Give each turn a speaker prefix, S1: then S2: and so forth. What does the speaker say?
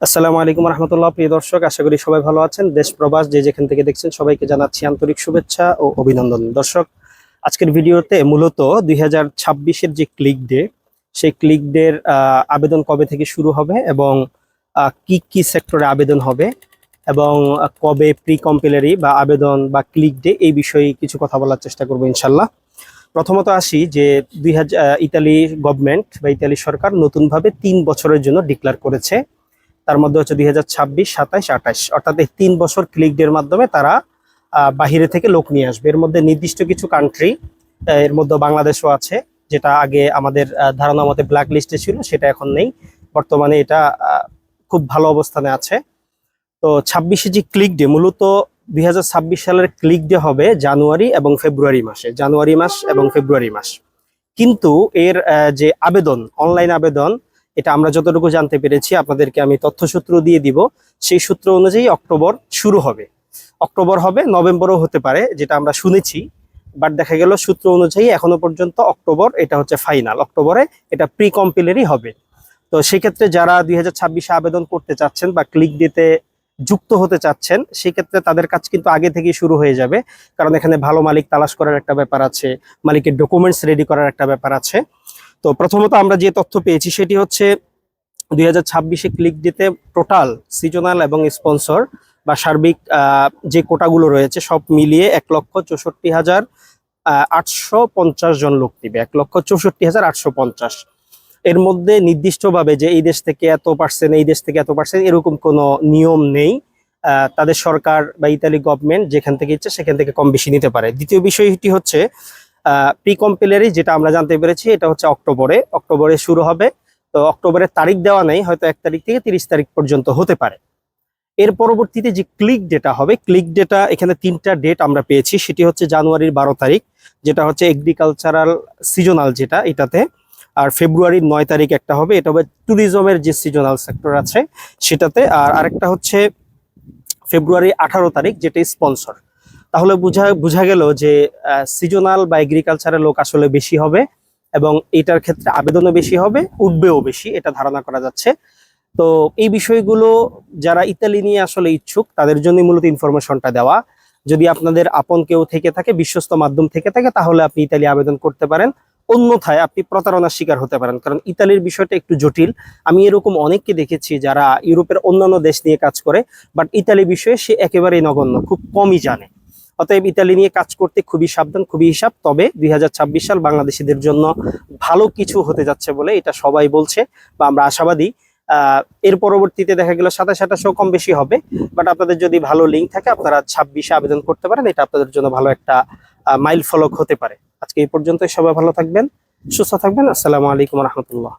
S1: আসসালামু আলাইকুম রহমতুল্লাহ। প্রিয় দর্শক, আশা করি সবাই ভালো আছেন। দেশ, প্রবাস, যে যেখান থেকে দেখছেন, সবাইকে জানাচ্ছি আন্তরিক শুভেচ্ছা ও অভিনন্দন। দর্শক, আজকের ভিডিওতে মূলত দুই হাজার যে ক্লিক ডে সেই ক্লিক ডের আবেদন কবে থেকে শুরু হবে এবং কি কি সেক্টরে আবেদন হবে এবং কবে প্রি কম্পিলারি বা আবেদন বা ক্লিক ডে এই বিষয়ে কিছু কথা বলার চেষ্টা করব ইনশাল্লাহ প্রথমত আসি যে দুই হাজার ইতালি গভর্নমেন্ট বা ইতালি সরকার নতুনভাবে তিন বছরের জন্য ডিক্লেয়ার করেছে। তার মধ্যে হচ্ছে দুই হাজার ছাব্বিশ, সাতাইশ আঠাশ অর্থাৎ এই তিন বছর ক্লিক ডের মাধ্যমে তারা বাহিরে থেকে লোক নিয়ে আসবে। এর মধ্যে নির্দিষ্ট কিছু কান্ট্রি এর মধ্যে বাংলাদেশও আছে, যেটা আগে আমাদের ধারণা মতে ব্ল্যাক লিস্টে ছিল, সেটা এখন নেই। বর্তমানে এটা খুব ভালো অবস্থানে আছে। তো ছাব্বিশে যে ক্লিক ডে মূলত দুই হাজার ছাব্বিশ সালের ক্লিক ডে হবে জানুয়ারি এবং ফেব্রুয়ারি মাসে। জানুয়ারি মাস এবং ফেব্রুয়ারি মাস। কিন্তু এর যে আবেদন অনলাইন আবেদন এটা আমরা যতটুকু জানতে পেরেছি, আপনাদেরকে আমি তথ্যসূত্র দিয়ে দিব। সেই সূত্র অনুযায়ী অক্টোবর শুরু হবে। অক্টোবর হবে, নভেম্বরও হতে পারে, যেটা আমরা শুনেছি। বাট দেখা গেল, সূত্র অনুযায়ী এখনও পর্যন্ত অক্টোবর, এটা হচ্ছে ফাইনাল। অক্টোবরে এটা প্রি কম্পিলারই হবে। তো সেক্ষেত্রে যারা দুই হাজার আবেদন করতে চাচ্ছেন বা ক্লিক দিতে যুক্ত হতে চাচ্ছেন, সেক্ষেত্রে তাদের কাজ কিন্তু আগে থেকেই শুরু হয়ে যাবে। কারণ এখানে ভালো মালিক তালাশ করার একটা ব্যাপার আছে, মালিকের ডকুমেন্টস রেডি করার একটা ব্যাপার আছে। তো প্রথমত আমরা যে তথ্য পেয়েছি সেটি হচ্ছে দুই হাজার ছাব্বিশে ক্লিক দিতে টোটাল সিজনাল এবং স্পন্সর বা সার্বিক যে কোটাগুলো রয়েছে সব মিলিয়ে এক লক্ষ চৌষট্টি হাজার আটশো পঞ্চাশ জন লোক দিবে এক লক্ষ চৌষট্টি হাজার, আটশো পঞ্চাশ। এর মধ্যে নির্দিষ্টভাবে যে এই দেশ থেকে এত পার্সেন্ট এই দেশ থেকে এত পার্সেন্ট এরকম কোনো নিয়ম নেই তাদের সরকার বা ইতালি গভর্নমেন্ট যেখান থেকে ইচ্ছে সেখান থেকে কম বেশি নিতে পারে। দ্বিতীয় বিষয়টি হচ্ছে প্রি কম্পিলারি যেটা আমরা জানতে পেরেছি, এটা হচ্ছে অক্টোবরে। অক্টোবরে শুরু হবে। তো অক্টোবরের তারিখ দেওয়া নেই, হয়তো এক তারিখ থেকে তিরিশ তারিখ পর্যন্ত হতে পারে। এর পরবর্তীতে যে ক্লিক ডেটা হবে ক্লিক ডেটা এখানে তিনটা ডেট আমরা পেয়েছি। সেটি হচ্ছে জানুয়ারির বারো তারিখ, যেটা হচ্ছে এগ্রিকালচারাল সিজনাল যেটা এটাতে। আর ফেব্রুয়ারির নয় তারিখ একটা হবে, এটা হবে ট্যুরিজমের যে সিজনাল সেক্টর আছে সেটাতে। আর আরেকটা হচ্ছে ফেব্রুয়ারি আঠারো তারিখ যেটা স্পন্সর তাহলে বোঝা বোঝা গেল যে সিজনাল বা এগ্রিকালচারের লোক আসলে বেশি হবে এবং এটার ক্ষেত্রে আবেদনও বেশি হবে, উঠবেও বেশি, এটা ধারণা করা যাচ্ছে। তো এই বিষয়গুলো যারা ইতালি নিয়ে আসলে ইচ্ছুক, তাদের জন্য মূলত ইনফরমেশনটা দেওয়া। যদি আপনাদের আপন কেউ থেকে থাকে, বিশ্বস্ত মাধ্যম থেকে থাকে, তাহলে আপনি ইতালি আবেদন করতে পারেন। অন্যথায় আপনি প্রতারণার শিকার হতে পারেন, কারণ ইতালির বিষয়টা একটু জটিল। আমি এরকম অনেককে দেখেছি যারা ইউরোপের অন্যান্য দেশ নিয়ে কাজ করে বাট ইতালি বিষয়ে সে একেবারেই নগণ্য, খুব কমই জানে। অতএব ইতালি নিয়ে কাজ করতে খুবই সাবধান, খুবই হিসাব। তবে দুই হাজার ছাব্বিশ সাল বাংলাদেশিদের জন্য ভালো কিছু হতে যাচ্ছে বলে এটা সবাই বলছে বা আমরা আশাবাদী। এর পরবর্তীতে দেখা গেল সাতাশ আঠাশও কম বেশি হবে বাট আপনাদের যদি ভালো লিঙ্ক থাকে, আপনারা ছাব্বিশে আবেদন করতে পারেন। এটা আপনাদের জন্য ভালো একটা মাইল ফলক হতে পারে। আজকে এই পর্যন্ত সবাই ভালো থাকবেন, সুস্থ থাকবেন। আসসালামু আলাইকুম রহমতুল্লাহ।